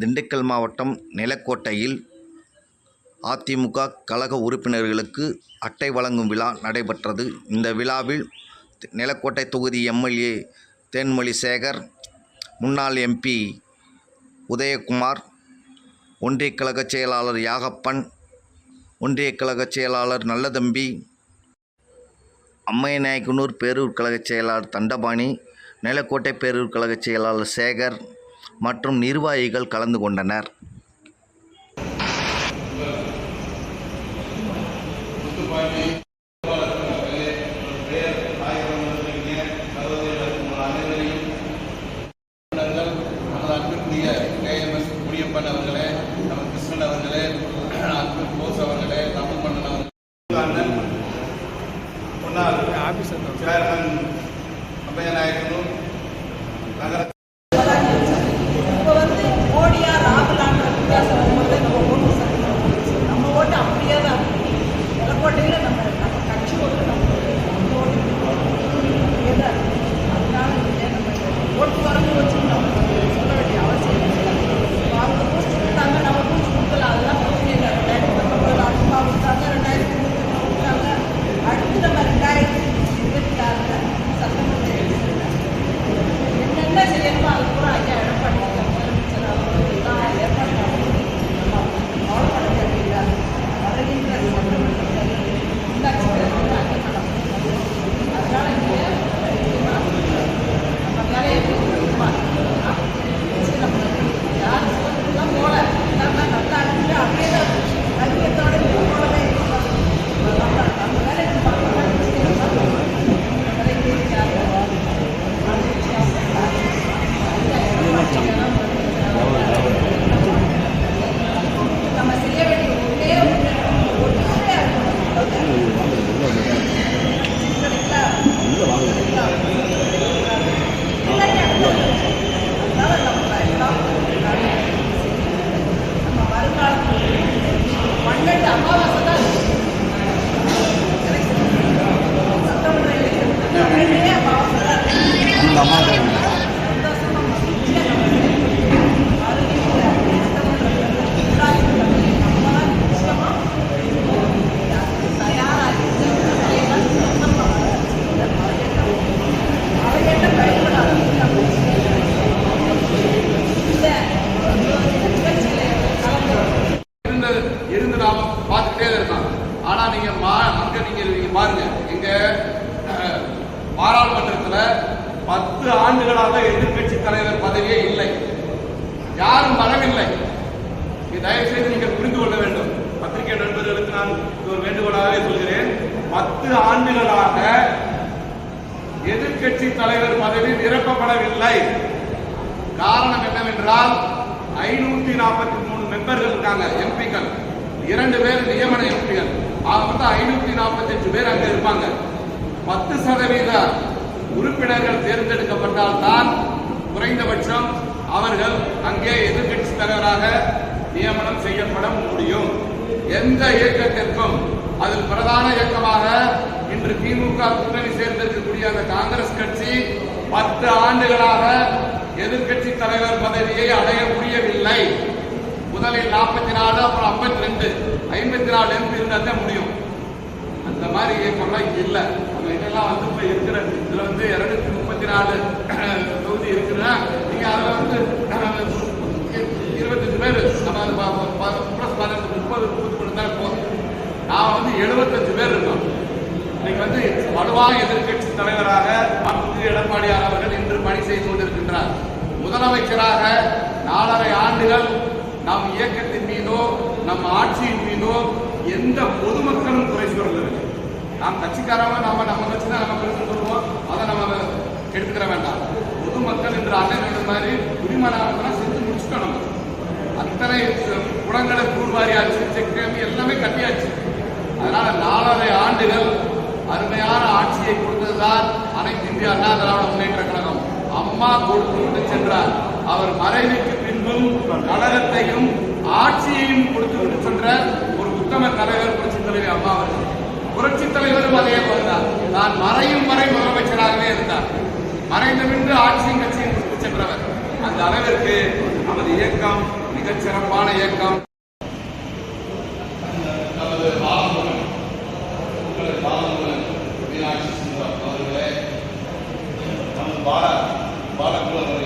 திண்டுக்கல் மாவட்டம் நிலக்கோட்டையில் அதிமுக கழக உறுப்பினர்களுக்கு அட்டை வழங்கும் விழா நடைபெற்றது. இந்த விழாவில் நிலக்கோட்டை தொகுதி எம்எல்ஏ தேன்மொழி சேகர் முன்னாள் எம்பி உதயகுமார் ஒன்றிய கழக செயலாளர் யாகப்பன் ஒன்றிய கழக செயலாளர் நல்லதம்பி அம்மையநாயக்கனூர் பேரூர் கழகச் செயலாளர் தண்டபாணி நிலக்கோட்டை பேரூர் கழகச் செயலாளர் சேகர் மற்றும் நிர்வாகிகள் கலந்து கொண்டனர். മുന്നാൾ ചെയർമാൻ അഭയനായിരുന്നു നഗര ஆண்டுகளாக எதிர்க்கட்சி தலைவர் பதவியே இல்லை. யாரும் வரவில்லை. தயவுசெய்து தயவு செய்து நீங்கள் புரிந்து கொள்ள வேண்டும். பத்திரிகை நண்பர்களுக்கு நான் ஒரு வேண்டுகோளாகவே சொல்கிறேன். பத்து ஆண்டுகளாக எதிர்க்கட்சி தலைவர் பதவி நிரப்பப்படவில்லை. காரணம் என்னவென்றால் ஐநூத்தி நாற்பத்தி மூணு மெம்பர்கள் இருக்காங்க எம்பிக்கள். இரண்டு பேர் நியமன எம்பிகள் ஆக மொத்தம் ஐநூத்தி நாற்பத்தி அஞ்சு பேர் அங்க இருப்பாங்க. பத்து சதவீத உறுப்பினர்கள் தேர்ந்தெடுக்கப்பட்டால் தான் குறைந்தபட்சம் அவர்கள் அங்கே எதிர்க்கட்சி தலைவராக நியமனம் செய்யப்பட முடியும். எந்த இயக்கத்திற்கும் அதில் பிரதான இயக்கமாக இன்று திமுக கூட்டணி சேர்ந்திருக்கக்கூடிய அந்த காங்கிரஸ் கட்சி பத்து ஆண்டுகளாக எதிர்க்கட்சி தலைவர் பதவியை அடைய முடியவில்லை. முதலில் நாற்பத்தி நாலு அப்புறம் ஐம்பத்தி ரெண்டு. ஐம்பத்தி நாலு எம்பி இருந்தா முடியும். இந்த மாதிரி இயக்கம்லாம் இங்க இல்ல. நம்ம இதெல்லாம் வந்து இப்ப இருக்கிற இதுல வந்து இருநூத்தி முப்பத்தி நாலு தொகுதி இருக்குன்னா நீங்க அதுல வந்து இருபத்தஞ்சு பேர் நம்ம பிளஸ் பதினஞ்சு முப்பது முப்பத்தி மூணு தான் போதும். நான் வந்து எழுபத்தஞ்சு பேர் இருக்கோம். இன்னைக்கு வந்து வலுவாக எதிர்க்கட்சி தலைவராக மாண்புமிகு எடப்பாடியார் அவர்கள் இன்று பணி செய்து கொண்டிருக்கின்றார். முதலமைச்சராக நாலரை ஆண்டுகள் நம் இயக்கத்தின் மீதோ நம் ஆட்சியின் மீதோ எந்த பொதுமக்களும் குறை சொல்லவில்லை. நாம் கட்சிக்காரவங்க நம்ம நம்ம கட்சி தான் நம்ம பெருசு சொல்லுவோம். அதை நம்ம எடுத்துக்கிற வேண்டாம். பொதுமக்கள் என்று அண்ணன் மாதிரி குடிமராமத்தெல்லாம் செஞ்சு முடிச்சுக்கணும் அத்தனை குடங்களை கூர்வாரியாச்சு செக் எல்லாமே கட்டியாச்சு. அதனால நாலரை ஆண்டுகள் அருமையான ஆட்சியை கொடுத்ததுதான் அனைத்து இந்திய அண்ணா திராவிட முன்னேற்ற கழகம். அம்மா கொடுத்து விட்டு சென்றார். அவர் மறைவுக்கு பின்பும் கழகத்தையும் ஆட்சியையும் கொடுத்து விட்டு சென்ற ஒரு உத்தம தலைவர் புரட்சி தலைவி அம்மா அவர்கள். புரட்சி தலைவரும் அதே போல்தான் நான் மறையும் வரை முதலமைச்சராகவே இருந்தார். மறைந்த பின்பு ஆட்சியும் கட்சியும் சென்றவர். அந்த அளவிற்கு நமது இயக்கம் மிகச்சிறப்பான இயக்கம். மீனாட்சி சுந்தரம் அவர்களே பால பாலகுலம்